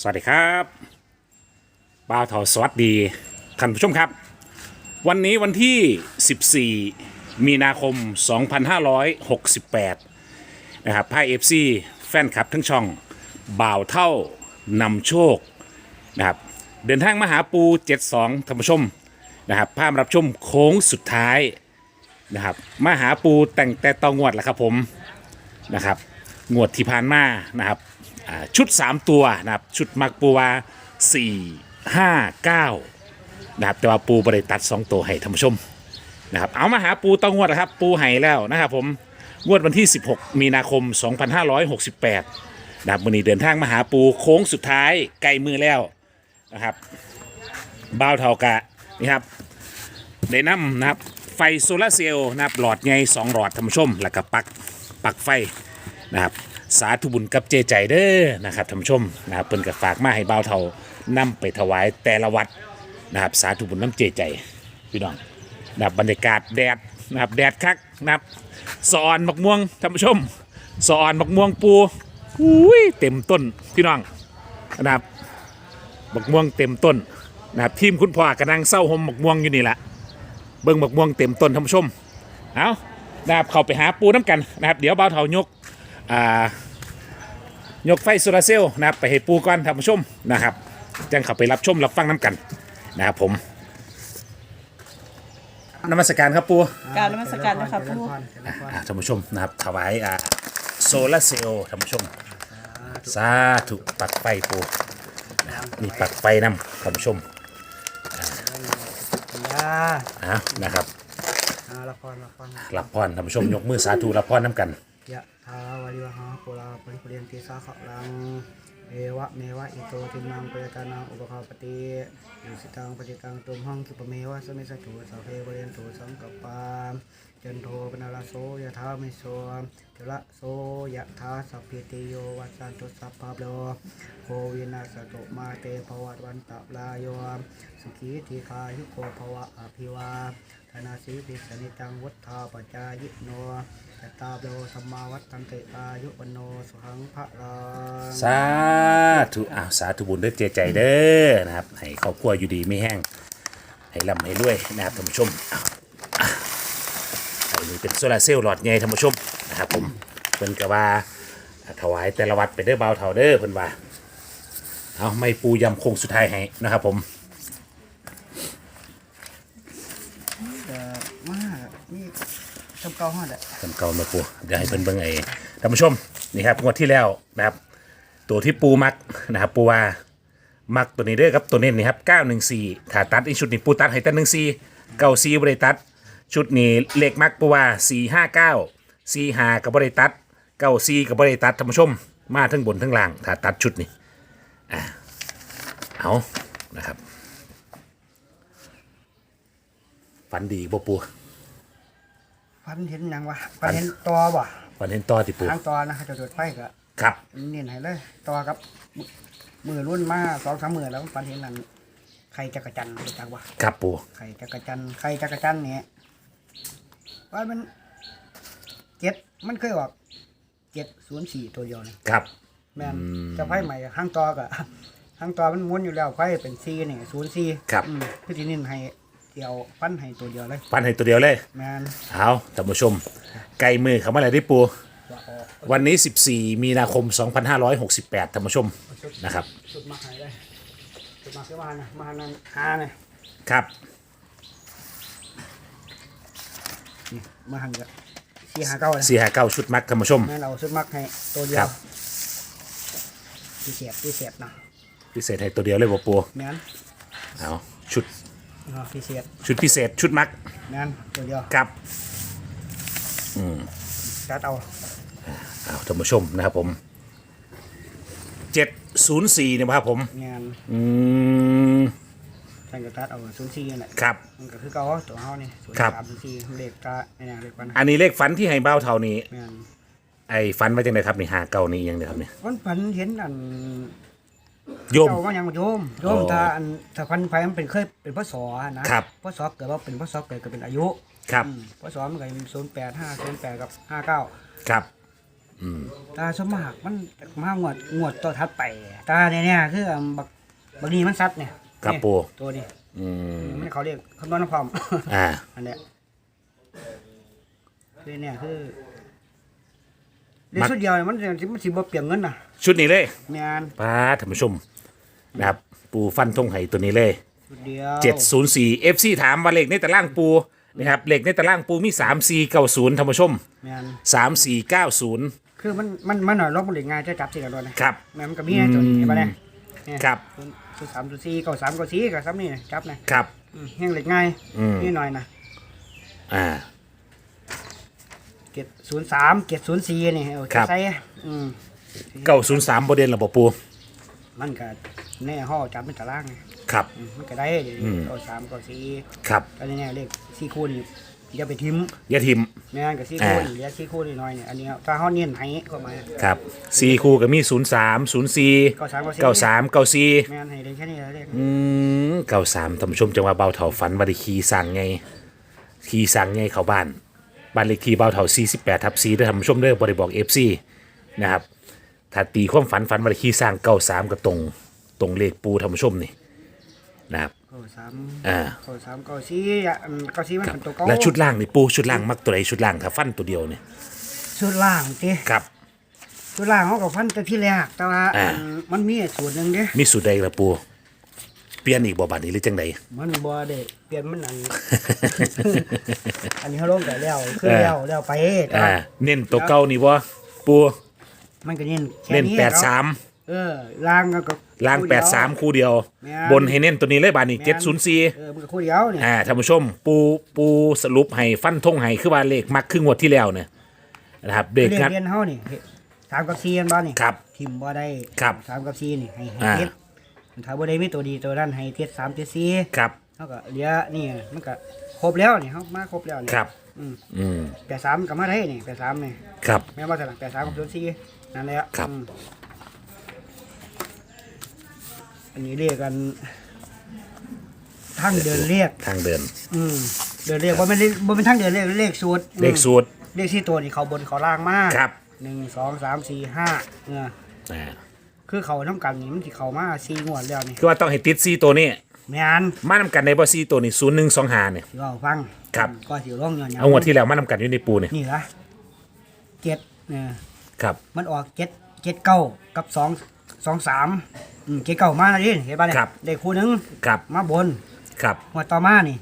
สวัสดีครับบ่าวเถาสวัสดีท่านผู้ชมครับ วันนี้วันที่ 14 มีนาคม 2568 นะครับพายเอฟซีแฟนคลับทั้งช่อง บ่าวเท่านำโชคนะครับเดินทางมาหาปู 72ท่านผู้ชมนะครับพามารับชมโค้งสุดท้ายนะครับมาหาปูแต่งแต่ตองวดแหละครับผมนะครับงวดที่ผ่านมานะครับ อ่าชุด 3 ตัวนะครับ ชุดมักปูวา4 5 9นะครับแต่ว่าปูบริตัด 2 ตัวให้ท่านผู้ชมนะครับเอามาหาปูต้องงวดนะครับ ปูไห้แล้วนะครับผมงวดวันที่ 16 มีนาคม 2568นะครับวันนี้เดินทางมาหาปูโค้งสุดท้ายใกล้มือแล้วนะครับบ้าวเทากะนี่ครับได้นำนะครับไฟโซลาร์เซลล์นะครับหลอดไงสองหลอดท่านผู้ชมแล้วก็ปลักปลักไฟนะครับ สาธุบุญกับเจใจเด้อนะครับท่านผู้ชมนะครับเพิ่นก็ฝากมาให้บ่าวเทานำไปถวายแต่ละวัดนะครับสาธุบุญน้ำเจใจพี่น้องนะครับบรรยากาศแดดนะครับแดดคักนะครับสอนบักม่วงท่านผู้ชมสอนบักม่วงปูอุ้ยเต็มต้นพี่น้องนะครับบักม่วงเต็มต้นนะครับทีมคุณพ่อกำลังเศร้าหมบักม่วงอยู่นี่แหละเบิ่งบักม่วงเต็มต้นท่านผู้ชมเอานะครับเข้าไปหาปูน้ำกันนะครับเดี๋ยวเบาวเถายกอ่า ยกไฟโซลาร์เซลล์นะครับไปให้ปูก่อนท่านผู้ชมนะครับจังเข้าไปรับชมรับฟังน้ำกันนะครับผมนมัสการครับปูกรารนมัสการนะคะผู้ อ่าท่านผู้ชมนะครับถวายอ่าโซลาร์เซลล์ท่านผู้ชมสาธุปักไฟปูนะครับนี่ปักไฟนำท่านผู้ชมยาอ่านะครับอาละครละครรับพรท่านผู้ชมยกมือสาธุรับพรน้ำกัน ยะทาวาริวหาปุราปริปุเรียนติสาขลังเอวะเมวะอิโตทินังปยตานังอุปคาปติอิสิตังปฏิตังตุมหังคิปเมวะสมิสตุสัพเพเวเรนตุสังกปปาจันโทปนาลาโสยะธามิโสเทระโสยะธาสัพพิติโยวัสันตุสัพพะโลโควินาสตุมาเตภวัตวันตะลายโยสุขีทีคายุโกภวะอภิวาธนาสีปิสนิจังวุฒาปจายิโน ตตาโลสัมมาวัฏันติอายุวันโนสุขังพระลังสาธุอ้าวสาธุบุญด้วยเจใจเด้อนะครับให้ครอบครัวอยู่ดีไม่แห้งให้ร่ำให้รวยนะครับท่านผู้ชมอ้าวอะอันนี้เป็นโซลาเซลล์หลอดใหญ่ท่านผู้ชมนะครับผมเพิ่นก็ว่าถวายแต่ละวัดไปเด้อเบาเท่าเด้อเพิ่นว่าเอาไม่ปูยำโคงสุดท้ายให้นะครับผม เอ่อมานี่จำ เก่าห้าแหละจำเก่ามาปูเดี๋ยวให้เพิ่นเบิ่งไอ้ท่านผู้ชมนี่ครับงวดที่แล้วนะครับ ตัวที่ปูมักนะครับปูว่ามักตัวนี้เด้อครับตัวเน้นนี่ครับ914ถ้าตัดอีกชุดนี้ปูตัดให้ตัด14 94บ่ได้ตัด ชุดนี้เลขมักปูว่า459 45ก็บ่ได้ตัด94ก็บ่ได้ตัดท่านผู้ชม มาทั้งบนทั้งล่างถ้าตัดชุดนี้อะเอานะครับฝันดีบ่ปู พันเห็นหยังวะพันเห็นตอบ่ฝันเห็นต่อที่ปูทางตอนะจะจุดไฟก็ครับเน้นให้เลยตอกับมือรุ่นมาสองสามมือแล้วพันเห็นนั่นไข่จักรจันทร์รู้จักวะครับปูไข่จักรจันทร์ไข่จักรจันทร์เนี่ยว่ามันเจ็ดมันเคยออกเจ็ดศูนย์สี่ตัวเดียวนี่ครับ แม่นจะไพ่ใหม่ห้างตอกะห้างตอมันม้วนอยู่แล้วไพ่เป็นซีนี่ศูนย์ซีครับพี่ทีนินให้ เดียวปั้นให้ตัวเดียวเลยฟันให้ตัวเดียวเลยแม่นเอาท่านผู้ชม ไกลมือเขามาอะไรได้ปู ว่าออกวันนี้ 14 มีนาคม 2568ท่านผู้ชมนะครับ สุดมาให้เลยสุดมาคือมานะมานั่นหาเนี่ยครับ นี่มาหันกับซีหาเก้าเลยสี่หาเก้าชุดมักท่านผู้ชม แม่นเราสุดมักให้ตัวเดียครัวบพี่เสียบพี่เสียบนะพิเศษให้ตัวเดียวเลยบ่ปูแม่นเอาชุด อ่าพี่เสียบชุดพิเศษชุดมักแม่นตัวเดียวครับจัดเอาเอาท่านผู้ชมนะครับผม704เนี่ยครับผมแม่นอืมท่านก็จัดเอาศูนย์ซีนี่แหละครับ มันก็คือเก่าตัวเฮานี่ศูนย์ครับ สามศูนย์ซีเลขตาไอ้เนี่ยเลขวันอันนี้เลขฝันที่ให้เบ้าเท่านี้แม่นไอ้ฝันว่าจังไดครับนี่หาเก้านี่ยังไงครับเนี่ย วันพันเห็นอัน โยม เจ้าว่าหยังโยมโยมอ๋อถ้าอันถ้าพันไฟมันเป็นเคยเป็นพศนะครับ พศเกิดว่าเป็นพศเกิดก็เป็นอายุครับ อืมพศมันก็ศูนย์แปดห้าศูนย์แปดกับห้าเก้าครับมตาสวนมากมันมางวดงวดตัวทัดไปตาเนี่ยเนี่ยคืออันบักบักนี้มันซัดเนี่ยครับนี่ปูตัวนี้อืมมันเขาเรียกคำนวณน้ำพร้อม อ่า อันเนี้ยคือเนี่ยคือ ในชุดเดียวเนี่ยมันสิมันสิบ่เปลี่ยนเงินน่ะชุดนี้เลยแม่นป้าท่านผู้ชมนะครับ ปูฟันธงไห้ตัวนี้เลย ชุดเดียว704 FC ถามว่าเลขในตารางปูนะครับเลขในตารางปูมี 3490ท่านผู้ชม แม่น3490 คือมันมันมันหน่อยลบมันเลยง่ายจะจับสิกันด้วยนะครับ แม่นมันก็มีให้ตัวนี้เห็นปะเนี่ยเนี่ยครับศูนย์สามศูนย์สี่เก้าสามเก้าสี่กับซ้ำนี่นะจับนะครับ อืมแห้งเล็กง่ายอืมนี่หน่อยนะอ่า เก็ดศูนย์สามเก็ดศูนย์สี่นี่เอาครับ ใส่อืม903ประเด็นระบบปูมันก็แน่ห่อจับเป็นตารางไงครับ อืมมันก็ได้เดี๋ยวอืนี้มเก้าสามเก้าสี่ครับอันนี้เนี่ยเลขสี่คู่นี่อย่าไปทิ้มอยาทิมแม่นกับสี่คู่อ่านี่เหลือสี่คู่นี่น้อยเนี่ยอันนี้ถ้าห่อเนียนให้เข้ามา ครับ4คู่ก็มี03 04เก้าสามเก้าสี่93 94แม่นให้ได้แค่นี้แหละเลขอืม93ท่านผู้ชมจังว่าเบาเถาฝันว่าได้ขี่สั่งไงขี่สั่งไงเข้าบ้าน บ้านเลขที่เบาเถา48ทับ4ด้วยท่านผู้ชมเด้อบ่ได้บอก FC นะครับถ้าตีความฝันฝันว่าได้ขี่สั่ง93ก็ตรงตรงเลขปูท่านผู้ชมนี่นะครับ เก้าสามอ่า เก้าสามเก้าสี่อะอันเก้าสี่มันครับเป็นตัวเก้าแล้วชุดล่างนี่ปูชุดล่างมักตัวใดชุดล่างถ้าฟันตัวเดียวนี่ชุดล่างติครับ ชุดล่างเขาก็ฟันแต่ที่แรกแต่ว่าอ่าอันมันมีสูตรหนึ่งเด้ มีสูตรใดละปู เปลี่ยนอีกบ่บัดนี้หรือจังใดมันบ่ได้เปลี่ยนมันอัน อันนี้เขาลงแต่แล้วคือเออ แล้วแล้วไปแต่อ่าว่าเน้นตัวเก่านี่บ่ปูมันก็เน้นแค่เน้นนี้แปดครับสามเออล่างก็ ล่างคู่แปเยวดสามคู่เดียว แม่น บนให้เน้นตัวนี้เลยบาดนี้แม่เจ็ดศูนย์สี่เออมันก็คู่เดียวนี่อ่าท่านผู้ชม ปูปูสรุปให้ฟันธงให้คือว่าเลขมักครึ่งวดที่แล้วเนี่ยนะครับเด็กเรียนงัด เรียนเฮานี่สามกับสี่กันบ่นี่ครับทิมบ่ได้ครับสามกับสี่นี่ให้ให้อ่าเทีย ถ้าบ่ได้มีตัวดีตัวนั้นให้เทียสามเทียสี่ครับ เฮาก็เหลือนี่มันก็ครบแล้วนี่เฮามาครบแล้วนี่ครับ อืมอืม แปดสามก็มาได้นี่แปดสามนี่ครับ แม่นว่าจะหลังแปดสามกับศูนย์สี่นั่นแหละครับ อืมอันนี้เรียกกันทั้งเดินเรียก ทางเดิน อืมเดินเรียกว่าไม่นเลขบ่เป็นทั้งเดินเรียกเลขสูตรอืมเลขสูตร เลขที่ตัวนี่เขาบนเขาล่างมากครับ หนึ่งสองสามสี่ห้าเนี่ยอ่า คือเขาน้ำกันนี่มันสิเขามาสี่งวดแล้วนี่คือว่าต้องให้ติดซีตัวนี้ แม่นมานำกันในบ่ซีตัวนี้ศูนย์หนึ่งสองหาเนี่ย สิเราฟังครับ ก็สิร้องย้อนเอางวดที่แล้วมานำกันอยู่ในปูเนี่ยนี่ละเจ็ดเนี่ย ครับมันออกเจ็ดเจ็ดเก้ากับสองสองสามอืมเจ็ดเก้ามาแล้วดิเห็นป่ะเนี่ยได้คู่หนึงครับมาบนครับงวดต่อมานี่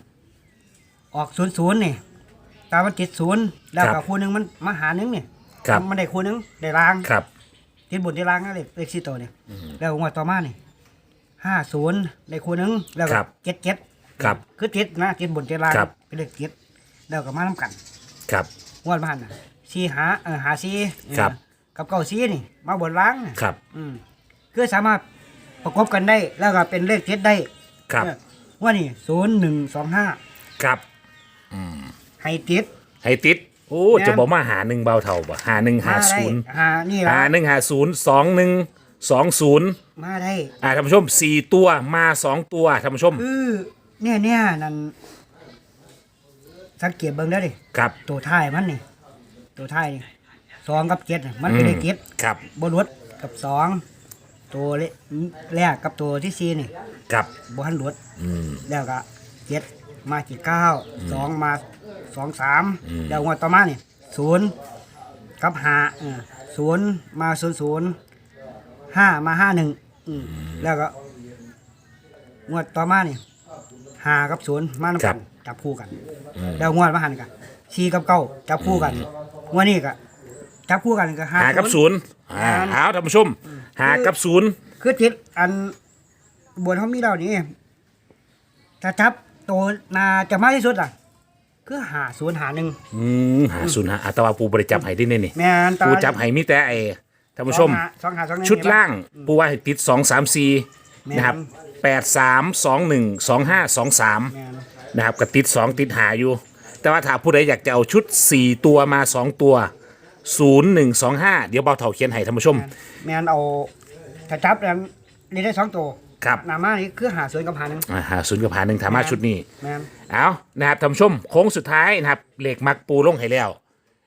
ออกศูนย์ศูนย์นี่ตามมันเจ็ดศูนย์แล้วครักับบคู่หนึงมันมาหาหนึงนี่ครับมันได้คู่หนึงได้รางครับ เจ็ดบนได้รางนั่นเลยเลขสี่ตัวนี่แล้วงวดต่อมานี่ห้าศูนย์ได้คู่หนึงแล้วคก็รับเจ็ดเจ็ดครับคือเจ็ดนะเจ็ดบนเจ็ดรางครับ เป็นเลขเจ็ดแล้วก็มาน้ำกันครับ งวดมาหันน่ะสี่หาเออหาสี่ครับ เออกับเก้าสี่นี่ มาบนล้างน่ะครับ อืมคือสามารถประกอบกันได้แล้วก็เป็นเลขเจ็ดได้ครับ เออว่านี่ศูนย์หนึ่งสองห้าครับให้ติดให้ติด โอ้แม่นจะบอกมาหาหนึ่งเบาเท่าบ่หาหนึ่งหาได้ศูนย์หานี่ละหาหนึ่งหาศูนย์สองหนึ่งสองศูนย์มาได้อ่าท่านผู้ชมสี่ตัวมาสองตัวท่านผู้ชมคือเนี่ยเนี่ยนั่นสังเกตเบิ่งได้ดิครับตัวท้ายมันนี่ตัวท้ายนี่สองกับเจ็ดนี่มันเป็นเลขเจ็ดครับบนรถกับสองตัวเลแรกกับตัวที่สี่นี่ครับบหันรถอืมแล้วก็เจ็ดมากี่เก้าสองมา สองสามอืมแล้วงวดต่อมานี่ศูนย์กับห้าเออศูนย์มาศูนย์ศูนย์ห้ามาห้าหนึ่งอืมแล้วก็ งวดต่อมานี่ห้ากับศูนย์มานำกันจับคู่กันแล้วงวดมาหันกันสี่กับเก้าจับคู่กันงวดนี้ก็จับคู่กันก็ห้าหากับศูนย์อ่าเอาท่านผู้ชมหากับศูนย์คือจิตอันบนเขามีเรานี่ถ้าจับตัวนาจะมากที่สุดอะ คือหาศูนย์หาหนึ่งอืมหาศูนย์หาอ่าแตว่าปูบริจับให้ได้เนี่ยนี่แม่นตาปูจับให้มีแต่ไอ้ท่านผู้ชม สองหาสองหาสองหนึ่ชุดล่างปูว่าให้ติดสองสามสี่แม่นนะครับแปดสามสองหนึ่งสองห้าสองสามแม่นนะครับก็ติดสองติดหาอยู่ แต่ว่าถ้าผู้ใดอยากจะเอาชุดสี่ตัวมาสองตัวศูนย์หนึ่งสองห้าเดี๋ยวเบาเถาเขียนให้ท่านผู้ชม แม่นเอาถ้าจับแล้วนี่ได้สองตัวครับ หนามานี่คือหาศูนย์กับหาหนึ่งอ่าหาศูนย์กับหาหนึ่งถามาชุดนี้ แม่น เอานะครับท่านผู้ชมโค้งสุดท้ายนะครับเหล็กมักปูลงให้แล้ว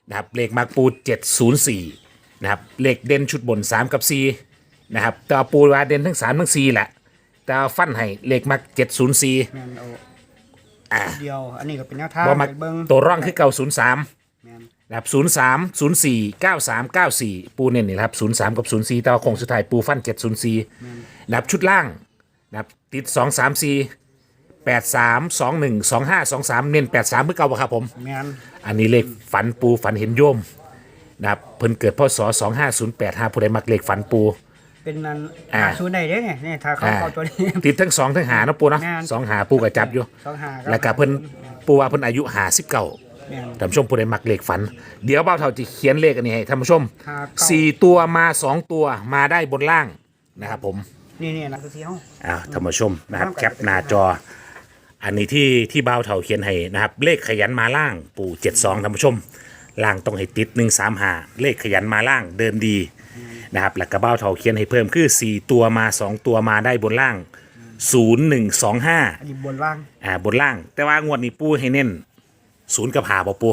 นะครับเหล็กมักปู 704นะครับเลขเด่นชุดบน 3 กับ4นะครับแต่ว่าปูว่าเด่นทั้ง3ทั้ง4แหละแต่ว่าฟันให้เลขมัก 704 แม่นเอาอ่า เดียว อันนี้ก็เป็นแนวทางบ่มักไปเบิ่งตัวร่องคือเก่า 03 แม่นนะครับ03 04 93 94ปูเน้นนี่นะครับ03กับ04แต่ว่าโคงสุดท้ายปูฟัน704นะครับชุดล่างนะครับติด 2 3 4 83 21 25 23เน้น83เพื่อเก่าบ่ครับผม แม่นอันนี้เลขฝันปูฝันเห็นโยมนะครับเพิ่นเกิดพศ2508หาผู้ใดมักเลขฝันปู เป็นนั้นอ่า หาศูนย์ได้เด้เนี่ยเนี่ยถ้าเขาอ่าเข้าตัวนี้ ติดทั้งสองทั้งหาเนาะปูเนาะแม่น สองหาปูกับจับอยู่ สองหาแล้วก็เพิ่นปูว่าเพิ่นอายุหาสิบเก้าแม่นท่านผู้ชมผู้ใดมักเลขฝัน เดี๋ยวเบ้าเท่าจะเขียนเลขอันนี้ให้ท่านผู้ชมหาเก้า สี่ตัวมาสองตัวมาได้บนล่างนะครับผม นี่นี่นะคือสีเฮาอ่าท่านผู้ชมนะครับครับแคปหน้าจอ อันนี้ที่ที่เบ้าเท่าเขียนให้นะครับ เลขขยันมาล่างปู่เจ็ดสองท่านผู้ชมล่างต้องให้ติดหนึ่งสามหาเลขขยันมาล่างเดินดีนะครับแล้วก็เบ้าเท่าเขียนให้เพิ่มคือสี่ตัวมาสองตัวมาได้บนล่างศูนย์หนึ่งสองห้าอันนี้บนล่างอ่าบนล่าง แต่ว่างวดนี้ปูให้เน้นศูนย์กับหาบ่ปู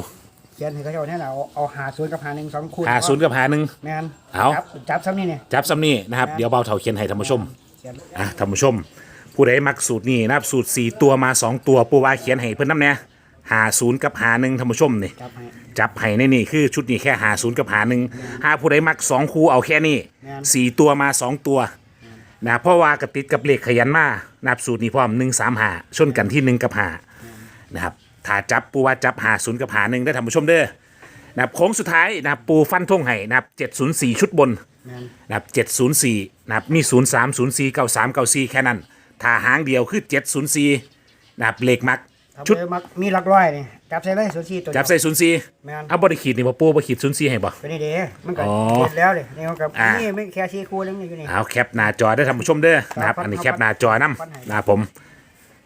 เขียนให้เขาเจ้าเนี่ยนะเอาเอาหาศูนย์กับหาหนึ่งสองคูณหาศูนย์กับหาหนึ่งแม่นเอา จับจับซ้ำนี่เนี่ย จับซ้ำนี่นะครับ เดี๋ยวเบ้าเท่าเขียนให้ท่านผู้ชมเขียนอะท่านผู้ชม ผู้ใดมักสูตรนี้นะครับสูตร4ตัวมา2ตัวปูว่าเขียนให้เพิ่นน้ำเนี่ยหาศูนย์กับหาหนึ่งท่านผู้ชมนี่จับให้ จับให้ในนี่คือชุดนี้แค่หาศูนย์กับหาหนึ่งหาผู้ใดมัก2คู่เอาแค่นี้แม่น สี่ตัวมา2ตัวนะเพราะว่ากระติดกับเลขขยันมานับสูตรนี้พร้อมหนึ่งสามหาชนกันที่หนึ่งกับหานะครับถ้าจับปูว่าจับหาศูนย์กับหาหนึ่งได้ท่านผู้ชมเด้อนะครับโค้งสุดท้ายนะครับปูฟันทงให้นะครับเจ็ดศูนย์สี่ชุดบน แม่นนะครับ704นะครับมี 03 04 93 94 แค่นั้น ถ้าหางเดียวคือ 704นะครับเลขมักถ้าชุดเบอร์มักมีหลักร้อยนี่จับใส่เลยศูนย์สี่ตัวเดียว จับใส่04แม่นเอาบริขีดนี่บ่ปูบ่ขีด04ให้บ่ ตัวนี้เด้มันก็อ๋อเสร็จแล้วเลยนี่เขากับอ่านี่ นี่ไม่แค่ชีคูนึงนี่อยู่นี่ เอาแคปหน้าจอได้ท่านผู้ชมเด้อนะครับครับ อันนี้แคปหน้าจอนํครับนะครับผม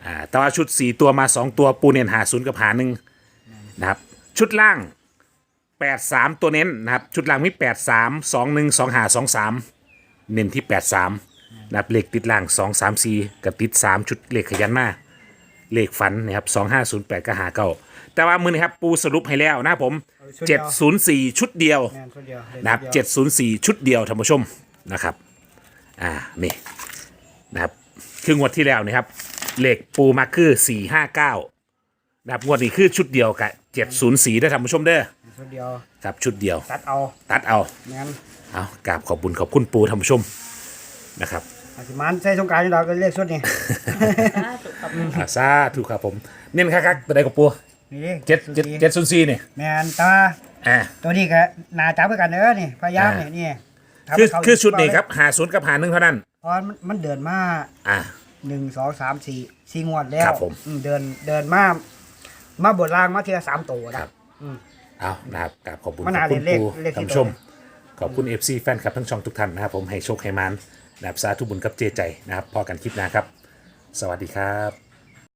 อ่าแต่ว่าชุด 4 ตัวมา 2 ตัวปูเน้นหา0กับหา1นะครับชุดล่าง 83 ตัวเน้นนะครับ ชุดล่างมี 83 21 25 23 เน้นที่ 83 นะครับเลขติดล่าง 2 3 4กับติด 3 ชุดเลขขยันมาเลขฝันนะครับ2508ก็หาเก้าแต่ว่ามือนี้ครับปูสรุปให้แล้วนะครับผมชุดเดียว704 ชุดเดียวแม่นชุดเดียวนะครับชุดเดียว704 ชุดเดียวท่านผู้ชมนะครับอ่านี่นะครับคืองวดที่แล้วนะครับเลขปูมาคือ 459นะครับงวดนี้คือชุดเดียวกับ704ได้อท่านผู้ชมเด้อชุดเดียว ครับชุดเดียว ตัดเอาตัดเอา แม่น เอากราบขอบบุญขอบคุณปูท่านผู้ชม นะครับอาจสิมันใส่สงกรารนี่เราก็เรียกชุดนี่อาซาถูกครับผมเน้นคักๆตัวใดกับปูนี่ดิเจ็ดเจ็ดเจ็ดศูนย์สี่เนี่ยแม่นแตาอ่า ตัวนี้ก็น่าจับเหมือนกันเด้อนี่พยายามอ่า นี่นี่ทำคือให้เขาคือชุดนี้ครับหาศูนย์กับหาหนึ่งเท่านั้น เพราะมันมันเดินมาอ่า หนึ่งสองสามสี่สี่งวดแล้วครับผมอืเดินเดินมามาบทล่างมาทีละสามตัวนะครับอืมเอานะครับกราบขอบคุณมันขหาอบคุณเลขปูเลขที่ท่านผู้ชมขอบคุณ FC แฟนคลับทั้งช่องทุกท่านนะครับผมให้โชคให้มาน นะครับสาธุบุญกับเจใจนะครับพอกันคลิปหน้าครับ สวัสดีครับ